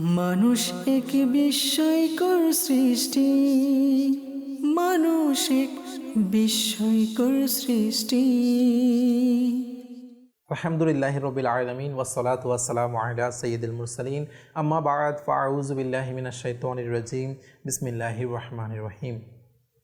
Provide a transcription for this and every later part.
মানুষ এক বিস্ময়কর সৃষ্টি। মানুষ এক বিস্ময়কর সৃষ্টি। আলহামদুলিল্লাহ রবিল আলমিন ওসলাত ওয়াসালাম আলা সঈদুল মুরসালিন। আম্মা বাদ ফাউজুবিল্লাহমিনা শৈতনির রাজিম। বিসমিল্লাহির রহমান রহিম।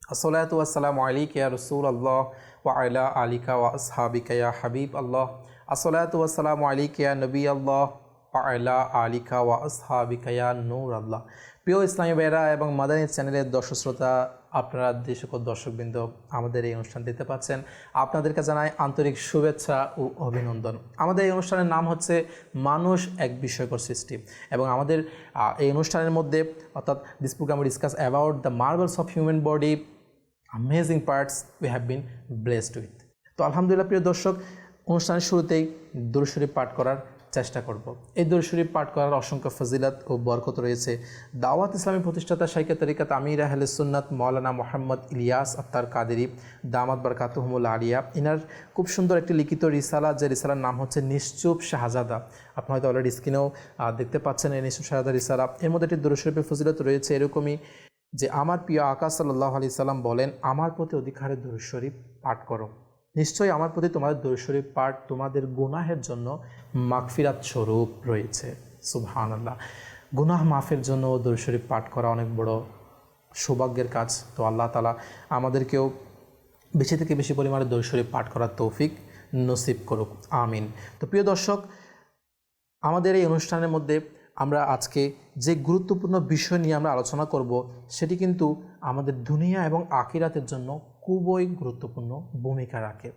আসসালাতু ওয়াসালামু আলাইকা ইয়া রাসূল আল্লাহ ওয়া আলা আলিকা ওয়া আসহাবিকা হাবিব আল্লাহ। আসসালাতু ওয়াসালামু আলাইকা ইয়া নবী আল্লাহ। আলা আলিকা ওয়া আসহাবিকা ইয়া নূর আল্লাহ প্রিয় ইসলামী বেরা এবং মাদানী চ্যানেলের দর্শক শ্রোতা, আপনারা যে দর্শকবৃন্দ আমাদের এই অনুষ্ঠান দেখতে পাচ্ছেন। আপনাদেরকে জানাই আন্তরিক শুভেচ্ছা ও অভিনন্দন। আমাদের এই অনুষ্ঠানের নাম হচ্ছে মানুষ এক বিষয়কর সৃষ্টি এবং আমাদের এই অনুষ্ঠানের মধ্যে, অর্থাৎ this program discuss about the marbles of human body amazing parts we have been blessed with তো আলহামদুলিল্লাহ প্রিয় দর্শক, অনুষ্ঠানের শুরুতেই দরুশরীফ পাঠ করার চেষ্টা করব। এই দরুশরীফ পাঠ করার অসংখ্য ফজিলাত ও বরকত রয়েছে। দাওয়াত ইসলামী প্রতিষ্ঠাতা শাইকে তরিকাত আমির আহলে সুন্নাত মৌলানা মোহাম্মদ ইলিয়াস আত্তার কাদেরি, দামাত বারকাতুহমুল আলিয়া ইনার খুব সুন্দর একটি লিখিত রিসালা, যে রিসালার নাম হচ্ছে নিশ্চুপ শাহজাদা। আপনি হয়তো অলরেডি স্ক্রিনেও দেখতে পাচ্ছেন এই নিশ্চুপ শাহজাদা রিসালা। এর মধ্যে একটি দরুশরীফের ফজিলত রয়েছে এরকমই যে, আমার প্রিয় আকাশ সাল্লাহ আলি সাল্লাম বলেন, আমার প্রতি অধিকারে দরুশরীফ পাঠ করো। নিশ্চয়ই আমার প্রতি তোমাদের দরুশরীফ পাঠ তোমাদের গুনাহের জন্য মাগফিরাত স্বরূপ রয়েছে। সুবহান আল্লাহ গুনাহ মাফের জন্য দরুশরীফ পাঠ করা অনেক বড় সৌভাগ্যের কাজ। তো আল্লাহ তালা আমাদেরকেও বেশি থেকে বেশি পরিমাণে দরুশরীফ পাঠ করার তৌফিক নসিব করুক। আমিন। তো প্রিয় দর্শক, আমাদের এই অনুষ্ঠানের মধ্যে আমরা আজকে যে গুরুত্বপূর্ণ বিষয় নিয়ে আমরা আলোচনা করব, সেটি কিন্তু আমাদের দুনিয়া এবং আকিরাতের জন্য খুবই গুরুত্বপূর্ণ ভূমিকা রাখে।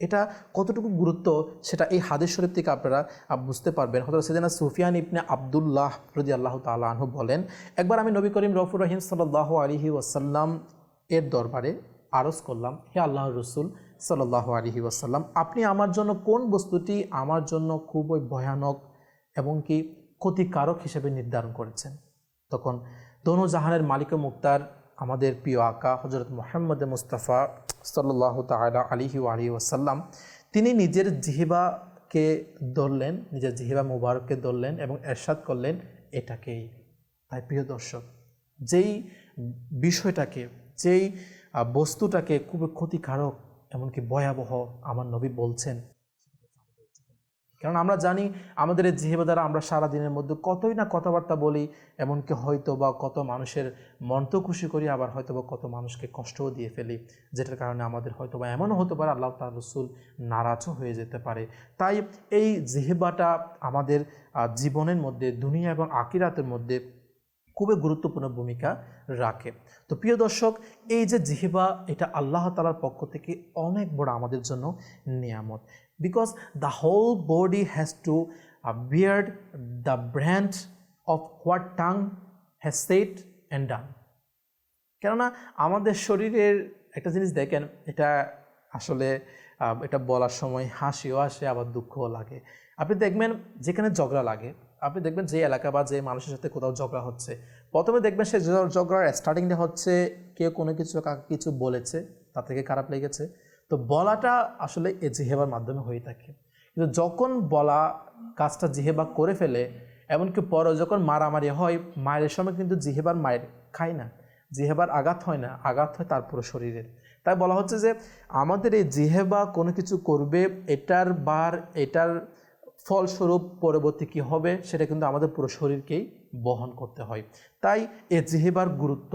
এটা কতটুকু গুরুত্ব সেটা এই হাদিস শরীফ থেকে আপনারা বুঝতে পারবেন। হয়তো সেদিনা সুফিয়ান ইবনে আবদুল্লাহ রদি আল্লাহ তাল্লাহ বলেন, একবার আমি নবী করিম রফুর রহিম সাল্লাহ আলহি ওয়াসাল্লাম এর দরবারে আরজ করলাম, হে আল্লাহ রসুল সাল্লাহ আলহি ওয়াসাল্লাম, আপনি আমার জন্য কোন বস্তুটি আমার জন্য খুবই ভয়ানক এবং কি ক্ষতিকারক হিসেবে নির্ধারণ করেছেন? তখন দোনো জাহানের মালিক মুক্তার আমাদের প্রিয় আকা হজরত মোহাম্মদ মুস্তাফা সাল্লাহ তালা আলিহি আলি ওয়াসাল্লাম, তিনি নিজের জিহিবাকে ধরলেন, নিজের জিহিবা মুবারককে ধরলেন এবং এরশাদ করলেন এটাকেই। তাই প্রিয় দর্শক, যেই বিষয়টাকে, যেই বস্তুটাকে খুবই ক্ষতিকারক, এমনকি ভয়াবহ, আমার নবী বলছেন কারণ আমরা জানি আমাদের এই জিহেবা দ্বারা আমরা সারা দিনের মধ্যে কতই না কথাবার্তা বলি, এমনকি হয়তো বা কত মানুষের মন তো খুশি করি, আবার হয়তো বা কত মানুষকে কষ্টও দিয়ে ফেলি, যেটার কারণে আমাদের হয়তো বা এমনও হতে পারে আল্লাহ তার রসুল নারাজও হয়ে যেতে পারে। তাই এই জিহেবাটা আমাদের জীবনের মধ্যে, দুনিয়া এবং আকিরাতের মধ্যে খুবই গুরুত্বপূর্ণ ভূমিকা রাখে। তো প্রিয় দর্শক, এই যে জিহিবা, এটা আল্লাহ তালার পক্ষ থেকে অনেক বড় আমাদের জন্য নিয়ামত। Because the whole body has to bear the brunt of what tongue has set and done কেননা, আমাদের শরীরের একটা জিনিস দেখেন, এটা আসলে এটা বলার সময় হাসিও আসে, আবার দুঃখও লাগে। আপনি দেখবেন, যেখানে ঝগড়া লাগে আপনি দেখবেন যে এলাকা বা যে মানুষের সাথে কোথাও ঝগড়া হচ্ছে। প্রথমে দেখবেন সে ঝগড়ার স্টার্টিংটা হচ্ছে কেউ কোনো কিছু কাউকে কিছু বলেছে তা থেকে খারাপ লেগেছে। তো বলাটা আসলে এ জিহেবার মাধ্যমে হয়ে থাকে। কিন্তু যখন বলা কাজটা জিহেবা করে ফেলে, এমনকি পরে যখন মারামারি হয়, মায়ের সময় কিন্তু জিহেবার মায়ের খায় না। জিহেবার আঘাত হয় না, আঘাত হয় তার পুরো শরীরের। তাই বলা হচ্ছে যে আমাদের এই জিহেবা কোনো কিছু করবে, এটার বার, এটার ফলস্বরূপ পরবর্তী কী হবে, সেটা কিন্তু আমাদের পুরো শরীরকেই বহন করতে হয়। তাই এ জিহেবার গুরুত্ব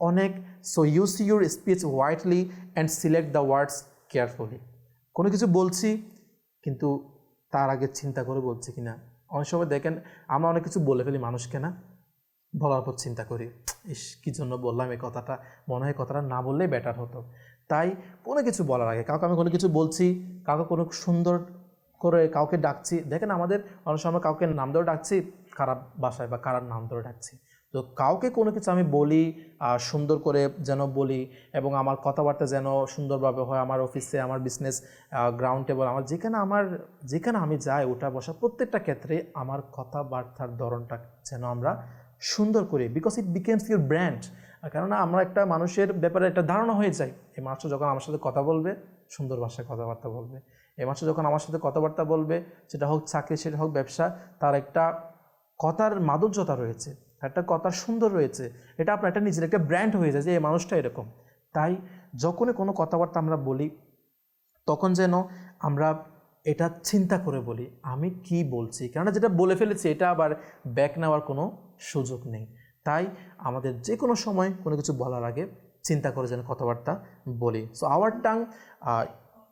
অনেক। So use your speech wisely and select the words carefully কোনো কিছু বলছি, কিন্তু তার আগে চিন্তা করে বলছি কি না অনেক সময় দেখেন, আমরা অনেক কিছু বলে ফেলি মানুষকে না? বলার পর চিন্তা করি, ইস, কী জন্য বললাম এই কথাটা? মনে হয় কথাটা না বললেই বেটার হতো। তাই কোনো কিছু বলার আগে, কাউকে আমি কোনো কিছু বলছি, কাউকে কোনো সুন্দর করে কাউকে ডাকছি। দেখেন আমাদের অনেক সময় কাউকে নাম ধরে ডাকছি, খারাপ বাসায় বা খারাপ নাম ধরে ডাকছি। তো কাউকে কোনো কিছু আমি বলি সুন্দর করে যেন বলি এবং আমার কথাবার্তা যেন সুন্দরভাবে হয়, আমার অফিসে, আমার বিজনেস গ্রাউন্ড টেবল আমার যেখানে আমার, যেখানে আমি যাই, ওটা বসা প্রত্যেকটা ক্ষেত্রে আমার কথাবার্তার ধরনটা যেন আমরা সুন্দর করি। Because it becomes your brand কেননা আমরা একটা মানুষের ব্যাপারে একটা ধারণা হয়ে যায় এই মানুষটা যখন আমার সাথে কথা বলবে, সুন্দর ভাষায় কথাবার্তা বলবে। এই মানুষটা যখন আমার সাথে কথাবার্তা বলবে, সেটা হোক চাকরি, সেটা হোক ব্যবসা, তার একটা কথার মাধুর্যতা রয়েছে একটা কথার সুন্দর রয়েছে। এটা আপনার একটা নিজের একটা ব্র্যান্ড হয়ে যায় যে এই মানুষটা এরকম। তাই যখনই কোনো কথাবার্তা আমরা বলি, তখন যেন আমরা এটা চিন্তা করে বলি, আমি কি বলছি? কেননা যেটা বলে ফেলেছি, এটা আবার ব্যাক নেওয়ার কোনো সুযোগ নেই। তাই আমাদের যে কোনো সময় কোনো কিছু বলার আগে চিন্তা করে যেন কথাবার্তা বলি। So our tongue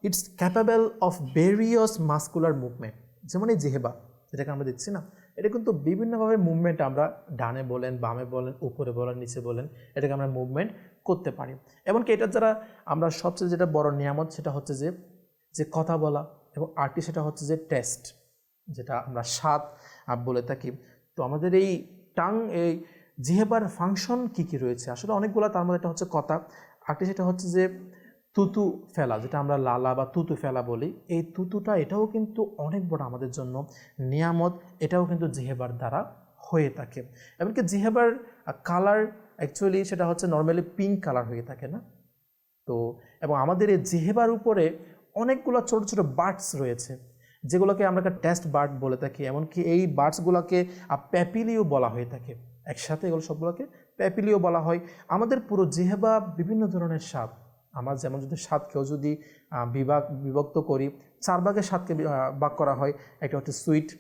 it's capable of various muscular movement যেমন এই জেহেবা, যেটাকে আমরা দেখছি না, এটা কিন্তু বিভিন্নভাবে মুভমেন্ট আমরা ডানে বলেন, বামে বলেন, উপরে বলেন, নিচে বলেন, এটাকে আমরা মুভমেন্ট করতে পারি। এমনকি এটার দ্বারা আমরা সবচেয়ে যেটা বড় নিয়ামত সেটা হচ্ছে যে যে কথা বলা এবং আরটি সেটা হচ্ছে যে টেস্ট যেটা আমরা স্বাদ বলে থাকি। তো আমাদের এই টাং, এই জিহেবার ফাংশন কি কি রয়েছে? আসলে অনেকগুলো, তার মধ্যে একটা হচ্ছে কথা, আরটি সেটা হচ্ছে যে তুতু ফেলা, যেটা আমরা লালা বা তুতু ফেলা বলি, এই তুতুটা এটাও কিন্তু অনেক বড় আমাদের জন্য নিয়ামত, এটাও কিন্তু জিহেবার দ্বারা হয়ে থাকে। এমনকি জিহেবার কালার অ্যাকচুয়ালি সেটা হচ্ছে নর্মালি পিঙ্ক কালার হয়ে থাকে না? তো, এবং আমাদের এই জিহেবার উপরে অনেকগুলো ছোট ছোট বার্ডস রয়েছে, যেগুলোকে আমরা টেস্ট বার্ড বলে থাকি। এমনকি এই বার্ডসগুলোকে প্যাপিলিও বলা হয়ে থাকে। একসাথে এগুলো সবগুলোকে প্যাপিলিও বলা হয়। আমাদের পুরো জিহেবা বিভিন্ন ধরনের স্বাদ আমার যেমন যদি কেউ যদি বিভাগ, বিভক্ত করি, চার ভাগের স্বাদকে বি- ভাগ করা হয়। একটা হচ্ছে সুইট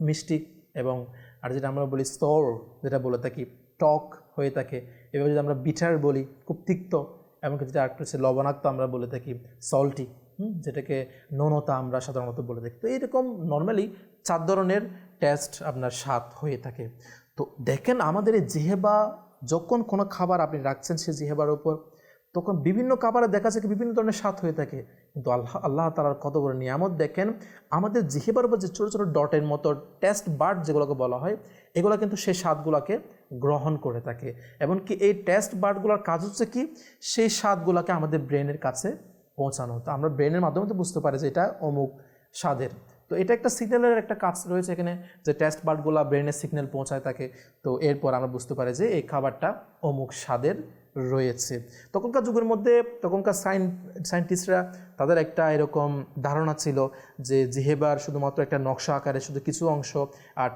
মিষ্টি এবং আর যেটা আমরা বলি স্তর যেটা বলে থাকি, টক হয়ে থাকে। এভাবে যদি আমরা বিটার বলি, খুব তিক্ত এমনকি যেটা আরেকটা হচ্ছে লবণাক্ত আমরা বলে থাকি সল্টি যেটাকে ননতা আমরা সাধারণত বলে থাকি। তো এইরকম নর্মালি চার ধরনের টেস্ট আপনার স্বাদ হয়ে থাকে। তো দেখেন আমাদের এই জিহেবা, যখন কোনো খাবার আপনি রাখছেন সেই জিহেবার উপর তখন বিভিন্ন খাবারে দেখা যায় বিভিন্ন ধরনের স্বাদ হয়ে থাকে। কিন্তু আল্লাহ আল্লাহ তালার কত বড় নিয়ামত দেখেন? আমাদের জিহেবার উপর যে ছোটো ছোটো ডটের মতো টেস্ট বার্ড যেগুলোকে বলা হয়, এগুলো কিন্তু সেই স্বাদগুলোকে গ্রহণ করে থাকে। এমনকি এই টেস্ট বার্ডগুলোর কাজ হচ্ছে কি? সেই স্বাদগুলোকে আমাদের ব্রেনের কাছে পৌঁছানো। তো আমরা ব্রেনের মাধ্যমে তো বুঝতে পারি যে এটা অমুক স্বাদের। তো এটা একটা সিগন্যালের একটা কাজ রয়েছে এখানে, যে টেস্ট বার্ডগুলো ব্রেনের সিগন্যাল পৌঁছায় থাকে। তো এরপর আমরা বুঝতে পারি যে এই খাবারটা অমুক স্বাদের রয়েছে। তখনকার যুগের মধ্যে তখনকার সাইন সায়েন্টিস্টরা তাদের একটা এরকম ধারণা ছিল যে জিহেবার শুধুমাত্র একটা নকশা আকারে শুধু কিছু অংশ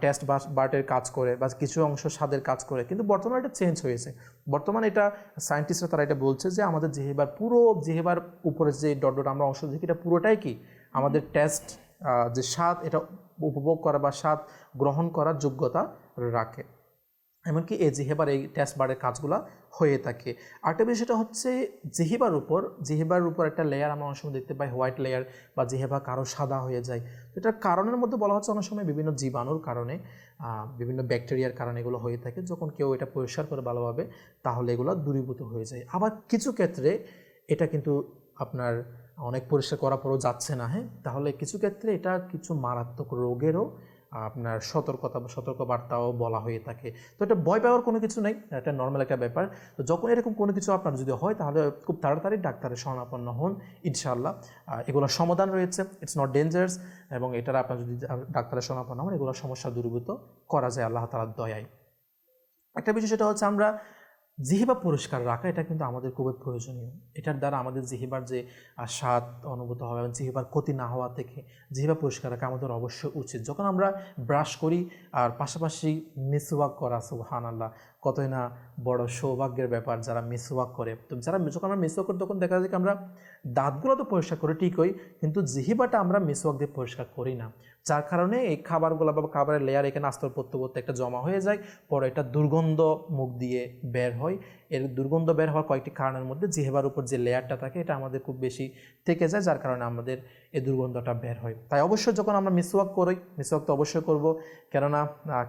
টেস্ট বার্টের কাজ করে বা কিছু অংশ স্বাদের কাজ করে। কিন্তু বর্তমানে এটা চেঞ্জ হয়েছে। বর্তমানে এটা সায়েন্টিস্টরা তারা এটা বলছে যে আমাদের জিহেবার পুরো, জিহেবার উপরে যে ডট ডট আমরা অংশ দেখি এটা পুরোটাই কি? আমাদের টেস্ট যে স্বাদ এটা উপভোগ করা বা স্বাদ গ্রহণ করার যোগ্যতা রাখে। এমনকি এই জিহেবার এই বারের কাজগুলো হয়ে থাকে। আরেকটা বিষয়টা হচ্ছে জিহেবার উপর জিহেবার উপর একটা লেয়ার আমরা অনেক সময় দেখতে পাই হোয়াইট লেয়ার বা জিহেবা কারও সাদা হয়ে যায়। তো এটার কারণের মধ্যে বলা হচ্ছে অনেক সময় বিভিন্ন জীবাণুর কারণে বিভিন্ন ব্যাকটেরিয়ার কারণে এগুলো হয়ে থাকে। যখন কেউ এটা পরিষ্কার করে ভালোভাবে, তাহলে এগুলো দূরীভূত হয়ে যায়। আবার কিছু ক্ষেত্রে এটা কিন্তু আপনার অনেক পরিষ্কার করার পরও যাচ্ছে না হ্যাঁ? তাহলে কিছু ক্ষেত্রে এটা কিছু মারাত্মক রোগেরও আপনার সতর্কতা সতর্কবার্তাও বলা হয়ে থাকে। তো এটা ভয় পাওয়ার কোনো কিছু নেই, এটা নর্মাল একটা ব্যাপার। তো যখন এরকম কোনো কিছু আপনার যদি হয়, তাহলে খুব তাড়াতাড়ি ডাক্তারের শরণাপন্ন হন ইনশাল্লাহ এগুলোর সমাধান রয়েছে ইটস নট ডেঞ্জারস এবং এটার আপনার যদি ডাক্তারের শরণাপন্ন হন, এগুলোর সমস্যা দূরীভূত করা যায়, আল্লাহ তালার দয়ায়। একটা বিষয় সেটা হচ্ছে আমরা জিহিবা পরিষ্কার রাখা, এটা কিন্তু আমাদের খুবই প্রয়োজনীয়। এটার দ্বারা আমাদের জিহিবার যে স্বাদ অনুভূত হবে এবং জিহিবার ক্ষতি না হওয়া থেকে জিহিবা পরিষ্কার রাখা আমাদের অবশ্যই উচিত। যখন আমরা ব্রাশ করি, আর পাশাপাশি মিসওয়াক করা সুবহান আল্লাহ কতই না বড় সৌভাগ্যের ব্যাপার যারা মিসওয়াক করে। তো যারা যখন আমরা মিসওয়াক করি, তখন দেখা যায় কি আমরা দাঁতগুলো তো পরিষ্কার করি, ঠিকই, কিন্তু জিহিবাটা আমরা মিসওয়াক দিয়ে পরিষ্কার করি না। যার কারণে এই খাবারগুলো বা খাবারের লেয়ার এখানে আস্তর পড়তে পড়তে একটা জমা হয়ে যায়, পরে এটা দুর্গন্ধ মুখ দিয়ে বের হয়। এর দুর্গন্ধ বের হওয়ার কয়েকটি কারণের মধ্যে জিহেবার উপর যে লেয়ারটা থাকে, এটা আমাদের খুব বেশি থেকে যায়, যার কারণে আমাদের এই দুর্গন্ধটা বের হয়। তাই অবশ্যই যখন আমরা মিসওয়াক করি, মিসওয়াক তো অবশ্যই করব। কেননা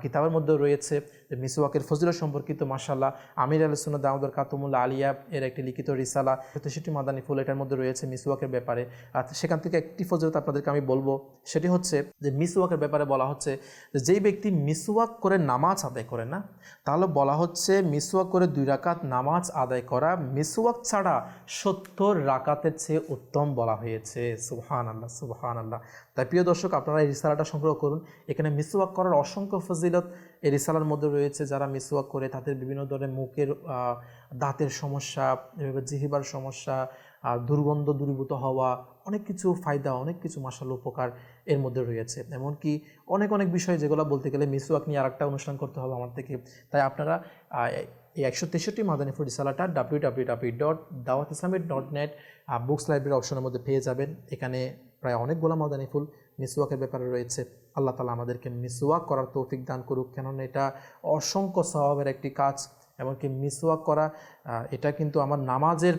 কিতাবের মধ্যে রয়েছে যে মিসওয়াকের ফজিল সম্পর্কিত মাসাল্লাহ আমির আল সুন্না দাউদর কাতুমুল্লা আলিয়া এর একটি লিখিত রিসালা সেটি মাদানী ফুল এটার মধ্যে রয়েছে মিসওয়াকের ব্যাপারে। আর সেখান থেকে একটি ফজিলত আপনাদেরকে আমি বলব, সেটি হচ্ছে যে মিসওয়াকের ব্যাপারে বলা হচ্ছে যে যেই ব্যক্তি মিসওয়াক করে নামাজ আদায় করে না, তাহলে বলা হচ্ছে মিসওয়াক করে দুই রাকাত নামাজ আদায় করা, মিসওয়াক ছাড়া সত্তর রাকাতের চেয়ে উত্তম বলা হয়েছে। সুবহান আল্লাহ সুবহান আল্লাহ তাই প্রিয় দর্শক, আপনারা এই রিসালাটা সংগ্রহ করুন। এখানে মিসওয়াক করার অসংখ্য ফজিলত এই রিসালার মধ্যে রয়েছে। যারা মিসওয়াক করে তাদের বিভিন্ন ধরনের মুখের দাঁতের সমস্যা জিহিবার সমস্যা আর দুর্গন্ধ দূরীভূত হওয়া, অনেক কিছু ফায়দা, অনেক কিছু মাসাল উপকার এর মধ্যে রয়েছে। এমনকি অনেক অনেক বিষয় যেগুলো বলতে গেলে মিসওয়াক নিয়ে আরেকটা অনুষ্ঠান করতে হবে আমার থেকে। তাই আপনারা এই একশো তেষট্টি মাদানী ফুড রিসালাটা W W W dot Dawat Islamic dot net books library অপশনের মধ্যে পেয়ে যাবেন। এখানে প্রায় অনেকগুলো মাদানী ফুল মিসওয়াকের ব্যাপারে রয়েছে। আল্লাহ তালা আমাদেরকে মিসওয়াক করার তৌফিক দান করুক, কেননা এটা অসংখ্য স্বভাবের একটি কাজ, এমনকি মিসওয়াক করা এটা কিন্তু আমার নামাজের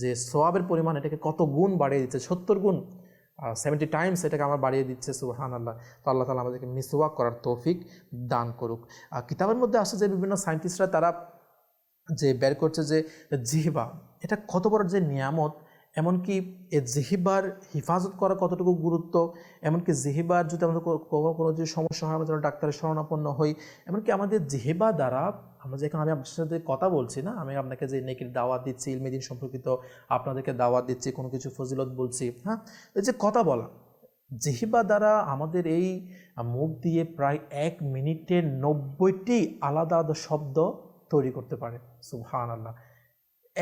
যে সোয়াবের পরিমাণ, এটাকে কত গুণ বাড়িয়ে দিচ্ছে, সত্তর গুণ সেভেন্টি টাইমস এটাকে আমার বাড়িয়ে দিচ্ছে সুহান আল্লাহ তো আল্লাহ তালা আমাদেরকে মিসওয়াক করার তৌফিক দান করুক। কিতাবের মধ্যে আসে যে বিভিন্ন সায়েন্টিস্টরা তারা যে বের করছে যে জিহিবা, এটা কত বড় যে নিয়ামত, এমনকি এ জিহিবার হিফাজত করা কতটুকু গুরুত্ব, এমনকি জিহিবার যদি আমাদের কো- কখনো কোনো যে সমস্যা হয়, আমরা যেন ডাক্তারের শরণাপন্ন হই, এমনকি আমাদের জিহিবা দ্বারা, আমরা যেখানে আমি আপনার সাথে কথা বলছি না, আমি আপনাকে যে নেকির দাওয়াত দিচ্ছি ইলমেদিন সম্পর্কিত আপনাদেরকে দাওয়াত দিচ্ছি, কোনো কিছু ফজিলত বলছি হ্যাঁ? এই যে কথা বলা, জিহিবা দ্বারা আমাদের এই মুখ দিয়ে প্রায় এক মিনিটে নব্বইটি আলাদা আলাদা শব্দ তৈরি করতে পারে। সুবহান আল্লাহ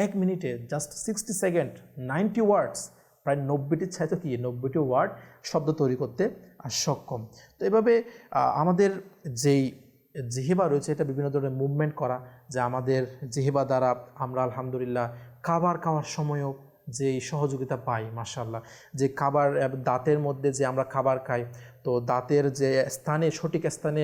এক মিনিটে just sixty second ninety words প্রায় নব্বইটির ছাই তো কি? নব্বইটি ওয়ার্ড শব্দ তৈরি করতে আর সক্ষম। তো এভাবে আমাদের যেই জিহিবা রয়েছে, এটা বিভিন্ন ধরনের মুভমেন্ট করা, যে আমাদের জিহিবা দ্বারা আমরা আলহামদুলিল্লাহ খাবার খাওয়ার সময়ও যে সহযোগিতা পাই মাসাল্লাহ যে খাবার দাঁতের মধ্যে যে আমরা খাবার খাই তো দাঁতের যে স্থানে, সঠিক স্থানে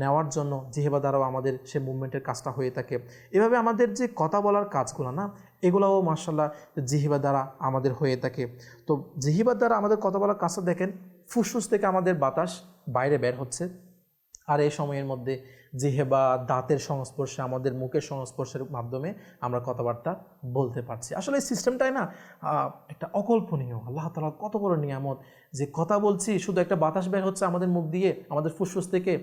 নেওয়ার জন্য জিহেবা দ্বারাও আমাদের সে মুভমেন্টের কাজটা হয়ে থাকে। এভাবে আমাদের যে কথা বলার কাজগুলো না, এগুলোও মার্শাল্লাহ জিহিবা দ্বারা আমাদের হয়ে থাকে। তো জিহিবা দ্বারা আমাদের কথা বলার কাজটা দেখেন, ফুসফুস থেকে আমাদের বাতাস বাইরে বের হচ্ছে। আর এই সময়ের মধ্যে জিহেবা, দাঁতের সংস্পর্শে, আমাদের মুখের সংস্পর্শের মাধ্যমে আমরা কথাবার্তা বলতে পারছি। আসলে এই সিস্টেমটাই না একটা অকল্পনীয়। আল্লাহ তালা কত বড় নিয়ামত যে কথা বলছি, শুধু একটা বাতাস বের হচ্ছে আমাদের মুখ দিয়ে, আমাদের ফুসফুস থেকে।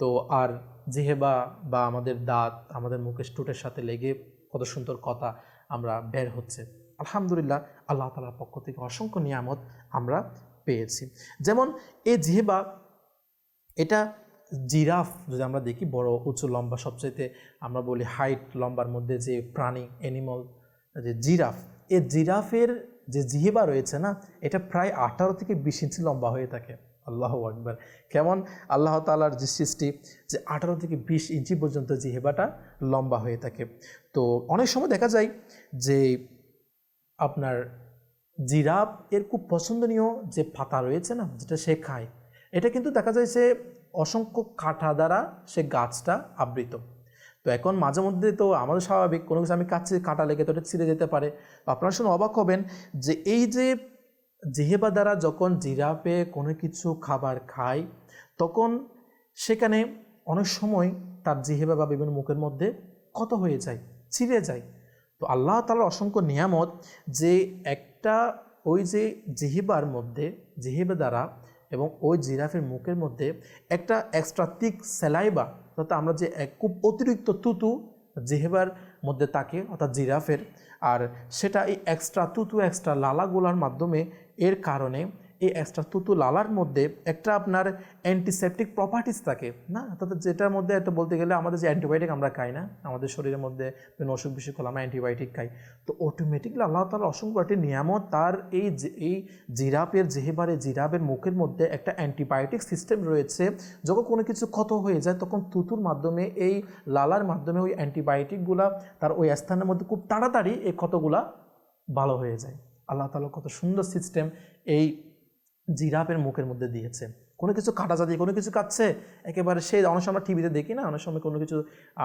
তো আর জিহেবা বা আমাদের দাঁত, আমাদের মুখের স্টুটের সাথে লেগে কত সুন্দর কথা আমরা বের হচ্ছে। আলহামদুলিল্লাহ, আল্লাহ তালার পক্ষ থেকে অসংখ্য নিয়ামত আমরা পেয়েছি। যেমন, এই জিহেবা, এটা জিরাফ যদি আমরা দেখি, বড় উঁচু লম্বা, সবচাইতে আমরা বলি হাইট লম্বার মধ্যে যে প্রাণী অ্যানিমাল যে জিরাফ, এ জিরাফের যে জিহেবা রয়েছে না, এটা প্রায় আঠারো থেকে বিশ ইঞ্চি লম্বা হয়ে থাকে। আল্লাহ আকবার। কেমন? আল্লাহ তালার যে সৃষ্টি, যে আঠারো থেকে বিশ ইঞ্চি পর্যন্ত জিহেবাটা লম্বা হয়ে থাকে। তো অনেক সময় দেখা যায় যে আপনার জিরাফ এর খুব পছন্দনীয় যে পাতা রয়েছে না, যেটা সে খায়, এটা কিন্তু দেখা যায় সে অসংখ্য কাঁটা দ্বারা সে গাছটা আবৃত। তো এখন মাঝে মধ্যে তো আমাদের স্বাভাবিক কোনো কিছু আমি কাছে কাঁটা লেগে তো ছিঁড়ে যেতে পারে। আপনারা শুনে অবাক হবেন যে এই যে জিহেবা দ্বারা যখন জিরাফে কোনো কিছু খাবার খায়, তখন সেখানে অনেক সময় তার জিহেবা বা বিভিন্ন মুখের মধ্যে কত হয়ে যায়, ছিঁড়ে যায়। তো আল্লাহ তালার অসংখ্য নিয়ামত যে একটা ওই যে জিহিবার মধ্যে, জিহিবা দ্বারা এবং ওই জিরাফের মুখের মধ্যে একটা এক্সট্রা তিক সেলাইবা অর্থাৎ আমরা যে এক খুব অতিরিক্ত তুতু জিহেবার মধ্যে থাকে, অর্থাৎ জিরাফের, আর সেটা এই এক্সট্রা তুতু এক্সট্রা লালাগুলার মাধ্যমে এর কারণে এই এক্সট্রা তুতু লালার মধ্যে একটা আপনার অ্যান্টিসেপটিক প্রপার্টিস থাকে, না? অর্থাৎ যেটার মধ্যে একটা বলতে গেলে আমাদের যে অ্যান্টিবায়োটিক আমরা খাই, না? আমাদের শরীরের মধ্যে অসুখ বিসুখ হলে আমরা অ্যান্টিবায়োটিক খাই। তো অটোমেটিকলি আল্লাহ তালা অসংখ্য একটি নিয়ামত তার এই এই জিরাপের যেহেবারে জিরাপের মুখের মধ্যে একটা অ্যান্টিবায়োটিক সিস্টেম রয়েছে। যখন কোনো কিছু ক্ষত হয়ে যায়, তখন তুতুর মাধ্যমে, এই লালার মাধ্যমে ওই অ্যান্টিবায়োটিকগুলা তার ওই স্থানের মধ্যে খুব তাড়াতাড়ি এই ক্ষতগুলা ভালো হয়ে যায়। আল্লাহ তালা কত সুন্দর সিস্টেম এই জিরাফের মুখের মধ্যে দিয়েছে। কোনো কিছু কাটা জাতীয় কোনো কিছু কাটছে? একেবারে সে, অনেক সময় আমরা টিভিতে দেখি না, অনেক সময় কোনো কিছু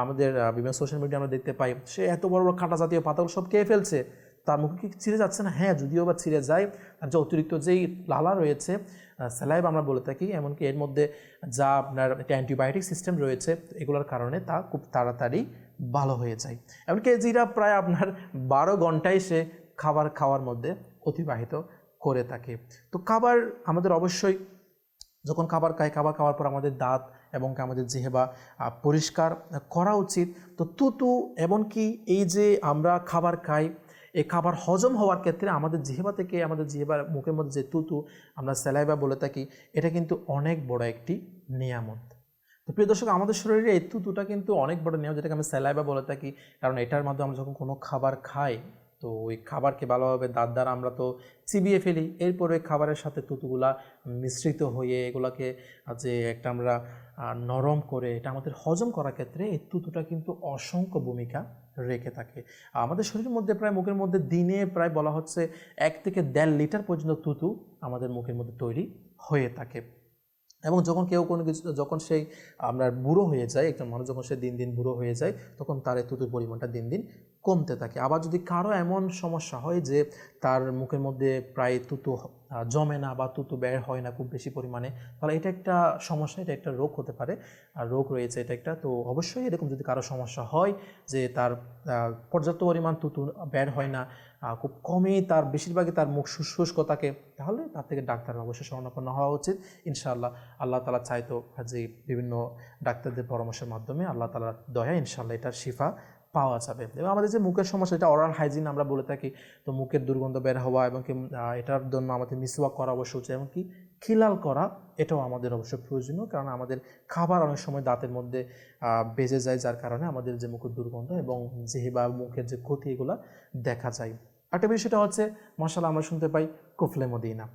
আমাদের বিভিন্ন সোশ্যাল মিডিয়া আমরা দেখতে পাই। সে এত বড় বড় কাটা জাতীয় পাতাগুলো সব খেয়ে ফেলছে। তার মুখে কি ছিঁড়ে যাচ্ছে না? হ্যাঁ যদিও বা ছিঁড়ে যায়। তার যে অতিরিক্ত যেই লালা রয়েছে স্যালাইভ আমরা বলে থাকি, এমনকি এর মধ্যে যা আপনার অ্যান্টিবায়োটিক সিস্টেম রয়েছে, এগুলোর কারণে তা খুব তাড়াতাড়ি ভালো হয়ে যায়। এমনকি জিরা প্রায় আপনার বারো ঘন্টায় সে খাবার খাওয়ার মধ্যে অতিবাহিত করে থাকে। তো খাবার আমাদের অবশ্যই যখন খাবার খাই, খাবার খাওয়ার পর আমাদের দাঁত এবং আমাদের জিহেবা পরিষ্কার করা উচিত। তো তুতু এমনকি এই যে আমরা খাবার খাই, এই খাবার হজম হওয়ার ক্ষেত্রে আমাদের জিহেবা থেকে আমাদের জিহেবার মুখের মধ্যে যে তুতু, আমরা স্যালাইবা বলে থাকি, এটা কিন্তু অনেক বড় একটি নিয়ামত। তো প্রিয় দর্শক, আমাদের শরীরে এই তুতুটা কিন্তু অনেক বড় নিয়ম যেটাকে আমি স্যালাইবা বলে থাকি। কারণ এটার মাধ্যমে আমরা যখন কোনো খাবার খাই তো ওই খাবারকে ভালোভাবে দাঁত দ্বারা আমরা তো চিবিয়ে ফেলি। এরপরে খাবারের সাথে তুতুগুলা মিশ্রিত হয়ে এগুলাকে যে একটা আমরা নরম করে এটা আমাদের হজম করার ক্ষেত্রে এই তুতুটা কিন্তু অসংখ্য ভূমিকা রেখে থাকে। আমাদের শরীরের মধ্যে প্রায় মুখের মধ্যে দিনে প্রায় বলা হচ্ছে এক থেকে দেড় লিটার পর্যন্ত তুতু আমাদের মুখের মধ্যে তৈরি হয়ে থাকে। এবং যখন কেউ কোনো কিছু, যখন সেই আমরা বুড়ো হয়ে যায় একজন মানুষ যখন সে দিন দিন বুড়ো হয়ে যায়, তখন তার এই তুতুর পরিমাণটা দিন দিন কমতে থাকে। আবার যদি কারও এমন সমস্যা হয় যে তার মুখের মধ্যে প্রায় তুতু জমে না বা তুতু বের হয় না খুব বেশি পরিমাণে, তাহলে এটা একটা সমস্যা, এটা একটা রোগ হতে পারে। আর রোগ রয়েছে এটা একটা, তো অবশ্যই এরকম যদি কারও সমস্যা হয় যে তার পর্যাপ্ত পরিমাণ তুতু বের হয় না খুব কমই তার, বেশিরভাগই তার মুখ শুষ- শুষ্ক থাকে, তাহলে তার থেকে ডাক্তারের অবশ্যই শরণাপন্ন হওয়া উচিত। ইনশাআল্লাহ, আল্লাহ তালা চাইতো যে বিভিন্ন ডাক্তারদের পরামর্শের মাধ্যমে আল্লাহ তালার দয়া, ইনশাআল্লাহ এটার শিফা পাওয়া যাবে। এবং আমাদের যে মুখের সমস্যা এটা অরাল হাইজিন আমরা বলে থাকি, তো মুখের দুর্গন্ধ বের হওয়া এবং কি এটার জন্য আমাদের মিসওয়াক করা অবশ্যই উচিত। এবং কি, খিলাল করা, এটাও আমাদের অবশ্যই প্রয়োজনীয়। কারণ আমাদের খাবার অনেক সময় দাঁতের মধ্যে বেজে যায়, যার কারণে আমাদের যে মুখের দুর্গন্ধ এবং যেহে বা মুখের যে ক্ষতি এগুলো দেখা যায়। একটা বিষয়টা হচ্ছে মশালা আমরা শুনতে পাই কুফলে মদিনা।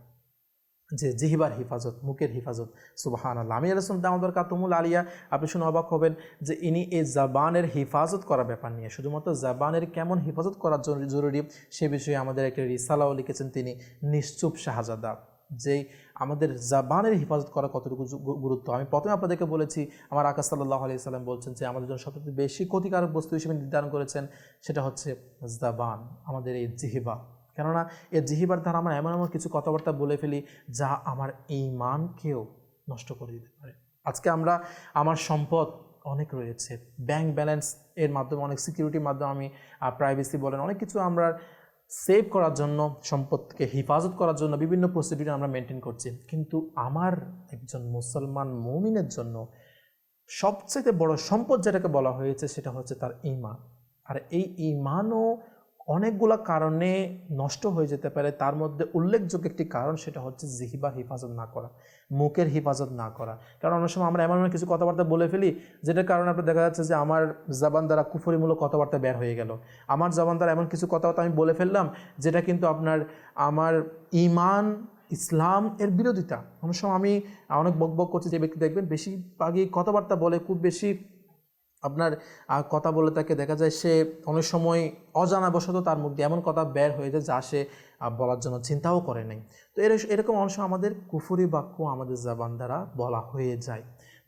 যে জিহিবার হিফাজত, মুখের হিফাজত। সুবাহান আল্লাহ আমি আলসালাম দামদর কাতুমুল আলিয়া, আপনি শুনে অবাক হবেন যে ইনি এই জাবানের হিফাজত করার ব্যাপার নিয়ে। শুধুমাত্র জাবানের কেমন হিফাজত করার জন্য জরুরি সে বিষয়ে আমাদের একটা রিসালাও লিখেছেন তিনি নিশ্চুপ শাহজাদা, যেই আমাদের জাবানের হিফাজত করা কতটুকু গুরুত্ব। আমি প্রথমে আপনাদেরকে বলেছি, আমার আকাশ সাল্লাহ আলি সাল্লাম বলছেন যে আমাদের জন্য সবচেয়ে বেশি ক্ষতিকারক বস্তু হিসেবে নির্ধারণ করেছেন, সেটা হচ্ছে জাবান, আমাদের এই জিহিবা। কেননা এই জিহিবার দ্বারা আমরা এমন এমন কিছু কথাবার্তা বলে ফেলি যা আমার ইমানকেও নষ্ট করে দিতে পারে। আজকে আমরা, আমার সম্পদ অনেক রয়েছে। ব্যাংক ব্যালেন্স এর মাধ্যমে, অনেক সিকিউরিটির মাধ্যমে আমি প্রাইভেসি বলেন, অনেক কিছু আমরা সেভ করার জন্য, সম্পদকে হেফাজত করার জন্য বিভিন্ন প্রসিডিউর আমরা মেনটেন করছি। কিন্তু আমার একজন মুসলমান মৌমিনের জন্য সবচেয়ে বড় সম্পদ যেটাকে বলা হয়েছে সেটা হচ্ছে তার ইমান আর এই ইমানও অনেকগুলো কারণে নষ্ট হয়ে যেতে পারে। তার মধ্যে উল্লেখযোগ্য একটি কারণ সেটা হচ্ছে জিহিবার হেফাজত না করা, মুখের হেফাজত না করা। কারণ অনেক সময় আমরা এমন এমন কিছু কথাবার্তা বলে ফেলি, যেটার কারণে আপনার দেখা যাচ্ছে যে আমার জবান দ্বারা কুফরিমূলক কথাবার্তা বের হয়ে গেল। আমার জবান দ্বারা এমন কিছু কথাবার্তা আমি বলে ফেললাম, যেটা কিন্তু আপনার, আমার ইমান ইসলাম এর বিরোধিতা। অনেক সময় আমি অনেক বক বক করছি যে ব্যক্তি দেখবেন বেশিরভাগই কথাবার্তা বলে, খুব বেশি আপনার কথা বলে তাকে দেখা যায় সে অনেক সময় অজানাবশত তার মুখ দিয়ে এমন কথা বের হয়ে যায় যা সে বলার জন্য চিন্তাও করে নাই। তো এর, এরকম অংশ আমাদের কুফুরি বাক্য আমাদের জাবান দ্বারা বলা হয়ে যায়।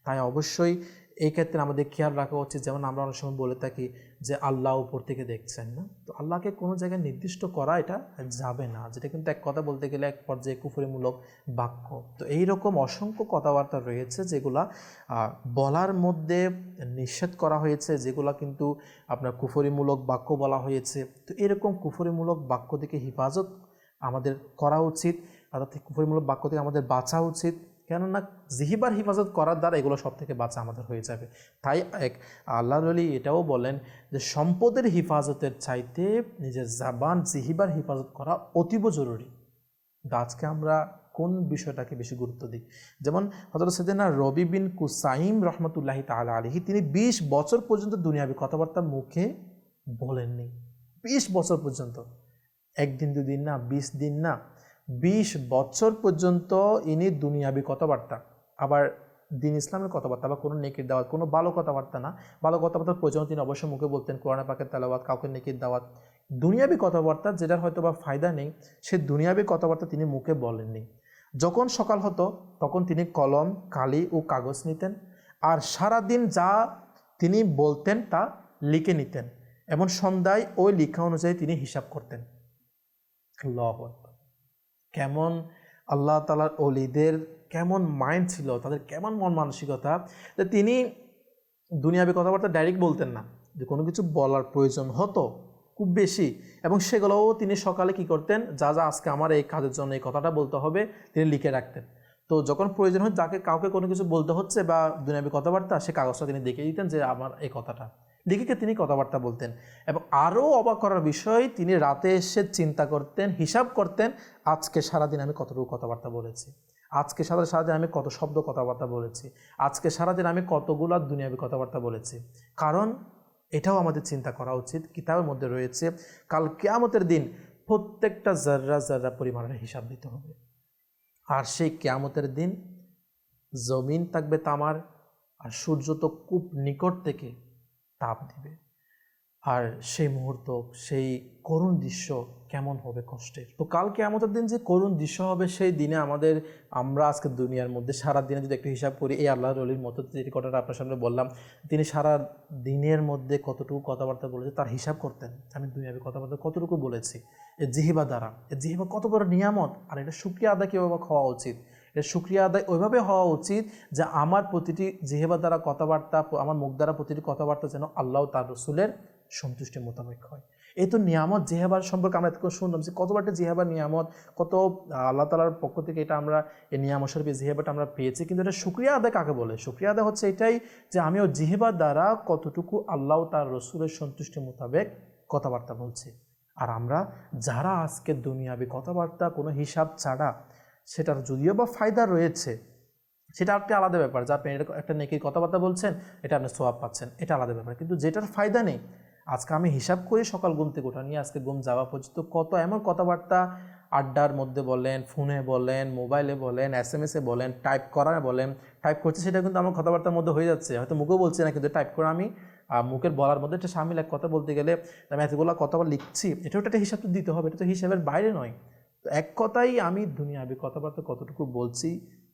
তাই অবশ্যই এই ক্ষেত্রে আমাদের খেয়াল রাখা উচিত, যেমন আমরা অনেক সময় বলে থাকি যে আল্লাহ উপর থেকে দেখছেন না। তো আল্লাহকে কোনো জায়গায় নির্দিষ্ট করা এটা যাবে না, যেটা কিন্তু এক কথা বলতে গেলে এক পর্যায়ে কুফুরিমূলক বাক্য। তো এই রকম অসংখ্য কথাবার্তা রয়েছে যেগুলা বলার মধ্যে নিষেধ করা হয়েছে, যেগুলা কিন্তু আপনার কুফরিমূলক বাক্য বলা হয়েছে। তো এরকম কুফরিমূলক বাক্য থেকে হেফাজত আমাদের করা উচিত, অর্থাৎ কুফরিমূলক বাক্য থেকে আমাদের বাঁচা উচিত। কেননা জিহিবার হেফাজত করার দ্বারা এগুলো সব থেকে বাঁচা আমাদের হয়ে যাবে। তাই এক আল্লাহ আলী এটাও বলেন যে সম্পদের হেফাজতের চাইতে নিজের জাবান জিহিবার হেফাজত করা অতীব জরুরি। আজকে আমরা কোন বিষয়টাকে বেশি গুরুত্ব দিই? যেমন হজরত সেদিনা রবি বিন কুসাইম রহমতুল্লাহি তালা আলহি তিনি বিশ বছর পর্যন্ত দুনিয়াবি কথাবার্তা মুখে বলেননি। বিশ বছর পর্যন্ত। একদিন দুদিন না, বিশ দিন না বিশ বছর পর্যন্ত ইনি দুনিয়াবি কথাবার্তা, আবার দিন ইসলামের কথাবার্তা বা কোনো নেকির দাওয়াত, কোনো ভালো কথাবার্তা না, ভালো কথাবার্তার প্রয়োজন তিনি অবশ্যই মুখে বলতেন, কোরআনে পাকের তালাবাত কাউকে নেকির দাওয়াত। দুনিয়াবি কথাবার্তা যেটার হয়তো বা ফায়দা নেই, সে দুনিয়াবি কথাবার্তা তিনি মুখে বলেননি। যখন সকাল হতো, তখন তিনি কলম, কালি ও কাগজ নিতেন আর সারাদিন যা তিনি বলতেন তা লিখে নিতেন। এবং সন্ধ্যায় ওই লেখা অনুযায়ী তিনি হিসাব করতেন। ল আকবার। কেমন আল্লাহ তালার অলিদের কেমন মাইন্ড ছিল, তাদের কেমন মন মানসিকতা, যে তিনি দুনিয়াবি কথাবার্তা ডাইরেক্ট বলতেন না। যে কোনো কিছু বলার প্রয়োজন হতো খুব বেশি এবং সেগুলোও তিনি সকালে কি করতেন, যা যা আজকে আমার এই কাজের জন্য এই কথাটা বলতে হবে, তিনি লিখে রাখতেন। তো যখন প্রয়োজন হয়, যাকে কাউকে কোনো কিছু বলতে হচ্ছে বা দুনিয়াবি কথাবার্তা, সে কাগজটা তিনি দেখে দিতেন যে আমার এই কথাটা। লিখিকে তিনি কথাবার্তা বলতেন এবং আরও অবাক করার বিষয়, তিনি রাতে এসে চিন্তা করতেন, হিসাব করতেন, আজকে সারাদিন আমি কতটুকু কথাবার্তা বলেছি? আজকে সারা সারাদিন আমি কত শব্দ কথাবার্তা বলেছি? আজকে সারাদিন আমি কতগুলো দুনিয়াবি কথাবার্তা বলেছি? কারণ এটাও আমাদের চিন্তা করা উচিত, কিতাবের মধ্যে রয়েছে, কাল কেয়ামতের দিন প্রত্যেকটা জাররা জাররা পরিমাণের হিসাব দিতে হবে। আর সেই কেয়ামতের দিন জমিন থাকবে তামার, আর সূর্য তো খুব নিকট থেকে তাপ দিবে। আর সেই মুহূর্ত, সেই করুণ দৃশ্য কেমন হবে কষ্টের? তো কালকে আমাদের দিন যে করুণ দৃশ্য হবে, সেই দিনে আমাদের, আমরা আজকে দুনিয়ার মধ্যে সারা দিনে যদি একটু হিসাব করি, এই আল্লাহ রলির মতো যে কথাটা আপনার সামনে বললাম, তিনি সারা দিনের মধ্যে কতটুকু কথাবার্তা বলেছে তার হিসাব করতেন। আমি দুনিয়াবি কথাবার্তা কতটুকু বলেছি? এ জিহিবা দ্বারা। এ জিহিবা কত বড় নিয়ামত। আর এটা সুক্রিয়া আদায় কীভাবে খাওয়া উচিত? এটা সুক্রিয়া আদায় ওইভাবে হওয়া উচিত যে আমার প্রতিটি জিহেবা দ্বারা কথাবার্তা, আমার মুখ দ্বারা প্রতিটি কথাবার্তা যেন আল্লাহ তার রসুলের সন্তুষ্টি মোতাবেক হয়। এই তো নিয়ামত জেহাবার সম্পর্কে আমরা এতক্ষণ শুনলাম যে কত একটা জেহাবার নিয়ামত, কত আল্লাহ তালার পক্ষ থেকে এটা আমরা, এই নিয়ামত এই জেহেবাটা আমরা পেয়েছি। কিন্তু এটা সুক্রিয়া আদায় কাকে বলে? সুক্রিয়া আদায় হচ্ছে এটাই যে আমি ও জিহেবার দ্বারা কতটুকু আল্লাহ তার রসুলের সন্তুষ্টি মোতাবেক কথাবার্তা বলছি। আর আমরা যারা আজকে দুনিয়াবি কথাবার্তা কোনো হিসাব ছাড়া সেটার যদিও বা ফায়দা রয়েছে, সেটা একটা আলাদা ব্যাপার। যা আপনি একটা নেকির কথাবার্তা বলছেন, এটা আপনি সোয়াব পাচ্ছেন, এটা আলাদা ব্যাপার। কিন্তু যেটার ফায়দা নেই, আজকে আমি হিসাব করে সকাল ঘুম থেকে ওঠা নিয়ে, আজকে ঘুম যাওয়া পর্যন্ত কত এমন কথাবার্তা আড্ডার মধ্যে বলেন, ফোনে বলেন, মোবাইলে বলেন এস এম এসে বলেন টাইপ করা বলেন টাইপ করছে সেটা কিন্তু আমার কথাবার্তার মধ্যে হয়ে যাচ্ছে। হয়তো মুখেও বলছি না, কিন্তু টাইপ করে আমি মুখের বলার মধ্যে একটা সামিল এক কথা বলতে গেলে, আমি এতগুলো কথা লিখছি, এটাও একটা হিসাব তো দিতে হবে, এটা তো হিসাবের বাইরে নয়। তো এক কথাই আমি দুনিয়াবি কথাবার্তা কতটুকু বলছি,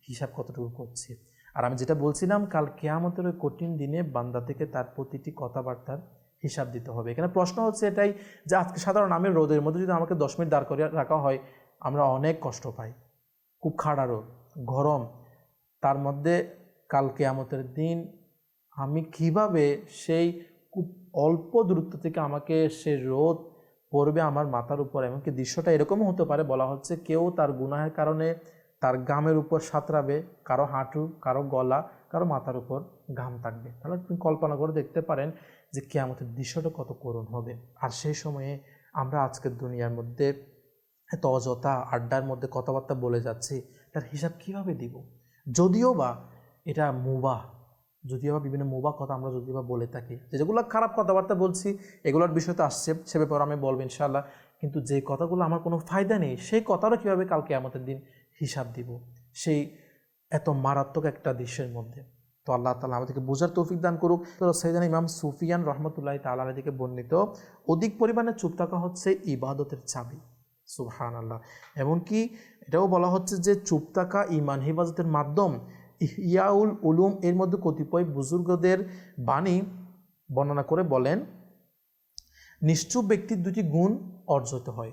হিসাব কতটুকু করছি। আর আমি যেটা বলছিলাম, কাল কেয়ামতের ওই কঠিন দিনে বান্দা থেকে তার প্রতিটি কথাবার্তার হিসাব দিতে হবে। এখানে প্রশ্ন হচ্ছে এটাই যে আজকে সাধারণ আমি রোদের মধ্যে যদি আমাকে দশ মিনিট দাঁড় করিয়ে রাখা হয়, আমরা অনেক কষ্ট পাই। খুব খাড়া রোদ, গরম। তার মধ্যে কাল কেয়ামতের দিন আমি কীভাবে সেই খুব অল্প দূরত্ব থেকে আমাকে সে রোদ পড়বে আমার মাথার উপর, এমনকি দৃশ্যটা এরকমও হতে পারে, বলা হচ্ছে কেউ তার গুনাহের কারণে তার গামের উপর সাঁতরাবে, কারও হাঁটু, কারও গলা, কারও মাথার উপর ঘাম থাকবে। তাহলে আপনি কল্পনা করে দেখতে পারেন যে কেয়ামতের দৃশ্যটা কত করুণ হবে। আর সেই সময়ে আমরা আজকের দুনিয়ার মধ্যে এত অযথা আড্ডার মধ্যে কথাবার্তা বলে যাচ্ছি, তার হিসাব কীভাবে দিব? যদিও বা এটা মুবা যদিও বা বিভিন্ন মুবা কথা আমরা যদিও বা বলে থাকি। যেগুলো খারাপ কথাবার্তা বলছি, এগুলোর বিষয় তো আসছে, সে ব্যাপারে আমি বলব ইনশাল্লাহ কিন্তু যে কথাগুলো আমার কোনো ফায়দা নেই, সেই কথারও কীভাবে কালকে আমাদের দিন হিসাব দিব? সেই এত মারাত্মক একটা দৃশ্যের মধ্যে। তো আল্লাহ তালা আমাদেরকে বোঝার তৌফিক দান করুক। তো সৈদান ইমাম সুফিয়ান রহমতুল্লাহ তালা থেকে বর্ণিত, অধিক পরিমাণে চুপ থাকা হচ্ছে ইবাদতের চাবি। সুবহান আল্লাহ এমনকি এটাও বলা হচ্ছে যে চুপ থাকা ইমান হিফাজতের মাধ্যম ইয়াউল উলুম এর মধ্যে কতিপয় বুজুর্গদের বাণী বর্ণনা করে বলেন, নিশ্চুপ ব্যক্তির দুটি গুণ অর্জিত হয়।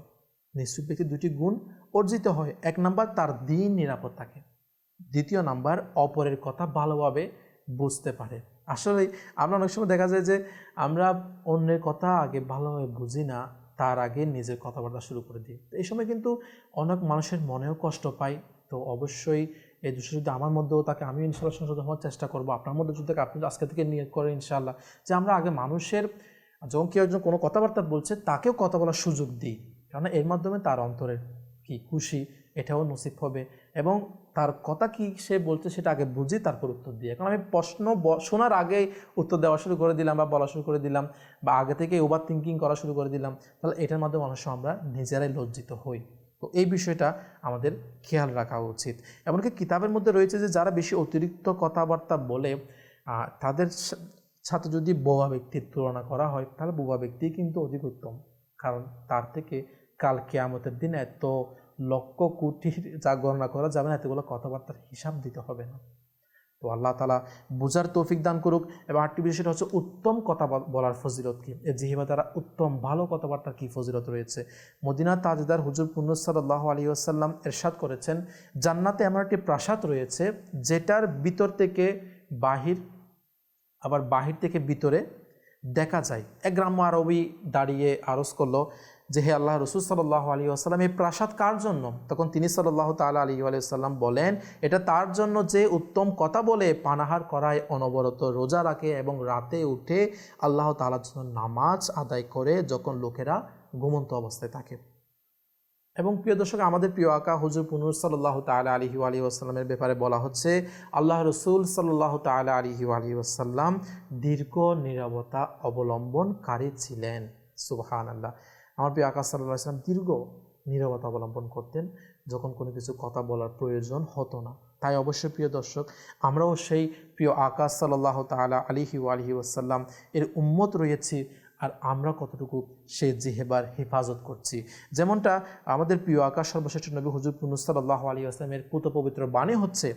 নিশ্চুপ ব্যক্তির দুটি গুণ অর্জিত হয়। এক নাম্বার, তার দিন নিরাপদ থাকে। দ্বিতীয় নাম্বার, অপরের কথা ভালোভাবে বুঝতে পারে। আসলে আমরা অনেক সময় দেখা যায় যে আমরা অন্যের কথা আগে ভালোভাবে বুঝি না, তার আগে নিজের কথাবার্তা শুরু করে দিই। তো এই সময় কিন্তু অনেক মানুষের মনেও কষ্ট পায় তো অবশ্যই এই দৃশ্য যদি আমার মধ্যেও থাকে আমি ইনশাল্লাহ সংশোধন হওয়ার চেষ্টা করব। আপনার মধ্যে যদি থাকে, আপনি আজকে থেকে নিয়োগ করেন ইনশাল্লাহ। যে আমরা আগে মানুষের, যখন কেউ একজন কোনো কথাবার্তা বলছে, তাকেও কথা বলার সুযোগ দিই। কেননা এর মাধ্যমে তার অন্তরের কি খুশি, এটাও নসিব হবে। এবং তার কথা কি সে বলছে সেটা আগে বুঝি তারপর উত্তর দিই কারণ আমি প্রশ্ন শোনার আগেই উত্তর দেওয়া শুরু করে দিলাম বা বলা শুরু করে দিলাম বা আগে থেকে ওভার থিঙ্কিং করা শুরু করে দিলাম। তাহলে এটার মাধ্যমে মানুষ আমরা নিজেরাই লজ্জিত হই। তো এই বিষয়টা আমাদের খেয়াল রাখা উচিত। এমনকি কিতাবের মধ্যে রয়েছে যে, যারা বেশি অতিরিক্ত কথাবার্তা বলে তাদের সাথে যদি বোবা ব্যক্তির তুলনা করা হয়, তাহলে বোবা ব্যক্তি কিন্তু অধিক উত্তম। কারণ তার থেকে কাল কেয়ামতের দিন এত লক্ষ কোটির যা গণনা করা যাবে না, এতগুলো কথাবার্তার হিসাব দিতে হবে না। তো আল্লাহ তালা বুঝার তৌফিক দান করুক। এবং আটটি বিষয়টা হচ্ছে উত্তম কথা বলার ফজিলত কি? এ জিহিবা দ্বারা উত্তম ভালো কথাবার্তার কী ফজিলত রয়েছে? মদিনা তাজদার হুজুর পুন্নসাল্লাহ আলী আসাল্লাম এরশাদ করেছেন, জান্নাতে এমন একটি প্রাসাদ রয়েছে যেটার ভিতর থেকে বাহির, আবার বাহির থেকে ভিতরে দেখা যায়। এক গ্রাম্য আরবি দাঁড়িয়ে আরজ করল যে হে আল্লাহ রসুল সাল্লাহ আলী আসাল্লাম এই প্রাসাদ কার জন্য? তখন তিনি সাল্লাহ তালা আলী আলিয়াল্লাম বলেন, এটা তার জন্য যে উত্তম কথা বলে পানাহার করায় অনবরত রোজা রাখে এবং রাতে উঠে আল্লাহ তালার জন্য নামাজ আদায় করে যখন লোকেরা ঘুমন্ত অবস্থায় থাকে। এবং প্রিয় দর্শক, আমাদের প্রিয় আকা হুজুর পুনুর সাল্লাহ তালা আলহি আলী আসাল্লামের ব্যাপারে বলা হচ্ছে, আল্লাহ রসুল সাল্লাহ তালা আলহি আলী আসাল্লাম দীর্ঘ নিরবতা অবলম্বনকারী ছিলেন। সুবহান আল্লাহ আমার প্রিয় আকাশ সাল্লাহ আসলাম দীর্ঘ নিরবতা অবলম্বন করতেন, যখন কোনো কিছু কথা বলার প্রয়োজন হতো না। তাই অবশ্যই প্রিয় দর্শক, আমরাও সেই প্রিয় আকাশ সাল্লাহ তালা আলিহি আলহি ওয়াসাল্লাম এর উম্মত রয়েছি আর আমরা কতটুকু সেই জিহেবার হেফাজত করছি। যেমনটা আমাদের প্রিয় আকাশ সর্বশ্রেষ্ঠ নবী হুজুর পুনুসাল্লাহ আলী আসলামের পুত পবিত্র বাণী হচ্ছে,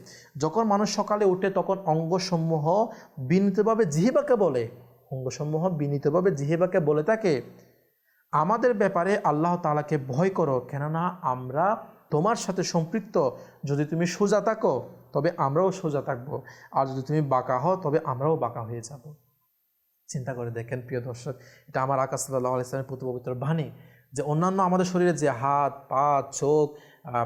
যখন মানুষ সকালে উঠে তখন অঙ্গসমূহ বিনীতভাবে জিহেবাকে বলে, অঙ্গসমূহ বিনীতভাবে জিহেবাকে বলে থাকে আমাদের ব্যাপারে আল্লাহ তালাকে ভয় করো। কেননা আমরা তোমার সাথে সম্পৃক্ত। যদি তুমি সোজা থাকো, তবে আমরাও সোজা থাকব। আর যদি তুমি বাঁকা হও, তবে আমরাও বাঁকা হয়ে যাব। চিন্তা করে দেখেন প্রিয় দর্শক, এটা আমার আকাশ সাল্লাহ আলাইসলামের পুত্র পবিত্র বাণী যে অন্যান্য আমাদের শরীরে যে হাত, পা, চোখ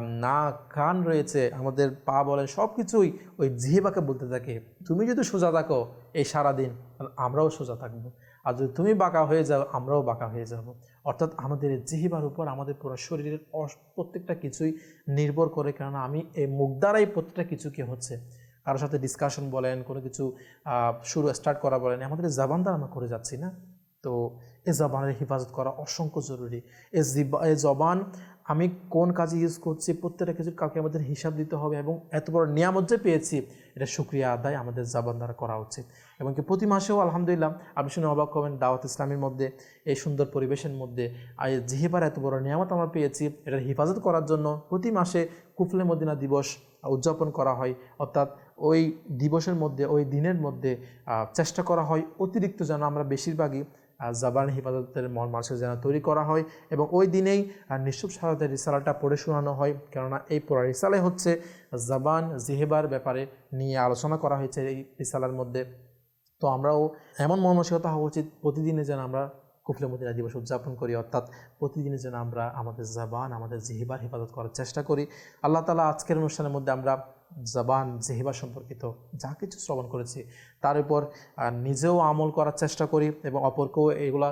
নাক, কান রয়েছে, আমাদের পা বলেন সব কিছুই ওই জিহেবাকে বলতে থাকে। তুমি যদি সোজা থাকো এই সারাদিন আমরাও সোজা থাকব। আর যদি তুমি বাঁকা হয়ে যাও, আমরাও বাঁকা হয়ে যাব। অর্থাৎ আমাদের জিহিবার উপর আমাদের পুরো শরীরের প্রত্যেকটা কিছুই নির্ভর করে, কেননা আমি এই মুখ দ্বারাই প্রত্যেকটা কিছু কি হচ্ছে। কারোর সাথে ডিসকাশন বলেন, কোনো কিছু শুরু স্টার্ট করা বলেন, আমাদের জবান দ্বারা আমরা করে যাচ্ছি না? তো এই জবানের হেফাজত করা অসংখ্য জরুরি। জিবা এই জবান আমি কোন কাজে ইউজ করছি, প্রত্যেকটা কিছু কাউকে আমাদের হিসাব দিতে হবে এবং এত বড় নিয়ামত যে পেয়েছি, এটা সুক্রিয়া আদায় আমাদের জবান দ্বারা করা উচিত। এবং কি প্রতি মাসেও আলহামদুলিল্লাহ আপনি শুনে অবাক হবেন, দাওয়াত ইসলামের মধ্যে, এই সুন্দর পরিবেশের মধ্যে। আর এত বড় নিয়ামত আমরা পেয়েছি, এটার হেফাজত করার জন্য প্রতি মাসে কুফলে মদিনা দিবস উদযাপন করা হয়। অর্থাৎ ওই দিবসের মধ্যে, ওই দিনের মধ্যে চেষ্টা করা হয় অতিরিক্ত যেন আমরা বেশিরভাগই জাবান হেফাজতের মানুষের যেন তৈরি করা হয় এবং ওই দিনেই নিঃসুপ সাহায্যের রিসালাটা পড়ে শোনানো হয়। কেননা এই পড়া রিসালে হচ্ছে জাবান, জিহেবার ব্যাপারে নিয়ে আলোচনা করা হয়েছে এই রিসালার মধ্যে। তো আমরাও এমন মানসিকতা হওয়া উচিত প্রতিদিনে যেন আমরা কুফলে মদিনা দিবস উদযাপন করি, অর্থাৎ প্রতিদিনে যেন আমরা আমাদের জাবান, আমাদের জিহিবার হেফাজত করার চেষ্টা করি। আল্লাহ তালা আজকের অনুষ্ঠানের মধ্যে আমরা জাবান, জেহিবা সম্পর্কিত যা কিছু শ্রবণ করেছি, তার উপর নিজেও আমল করার চেষ্টা করি এবং অপরকেও এগুলা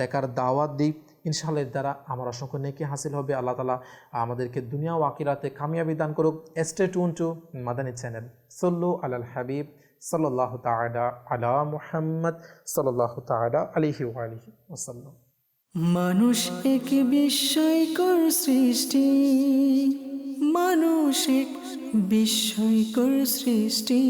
দেখার দাওয়াত দিই। ইনশাআল্লাহ দ্বারা আমার অসংখ্য নেকি হাসিল হবে। আল্লাহ তালা আমাদেরকে দুনিয়া ও আকিরাতে কামিয়াবি দান করুক। স্টে টুন টু মাদানী চ্যানেল সল্লু আলাল হাবিব। সাল্লাহ তাআলা আলা মুহাম্মদ সাল্লাহ তাআলা আলিহি আলিহি ওসাল্লাম মানুষ এক বিস্ময়কর সৃষ্টি। মানুষ এক বিস্ময়কর সৃষ্টি।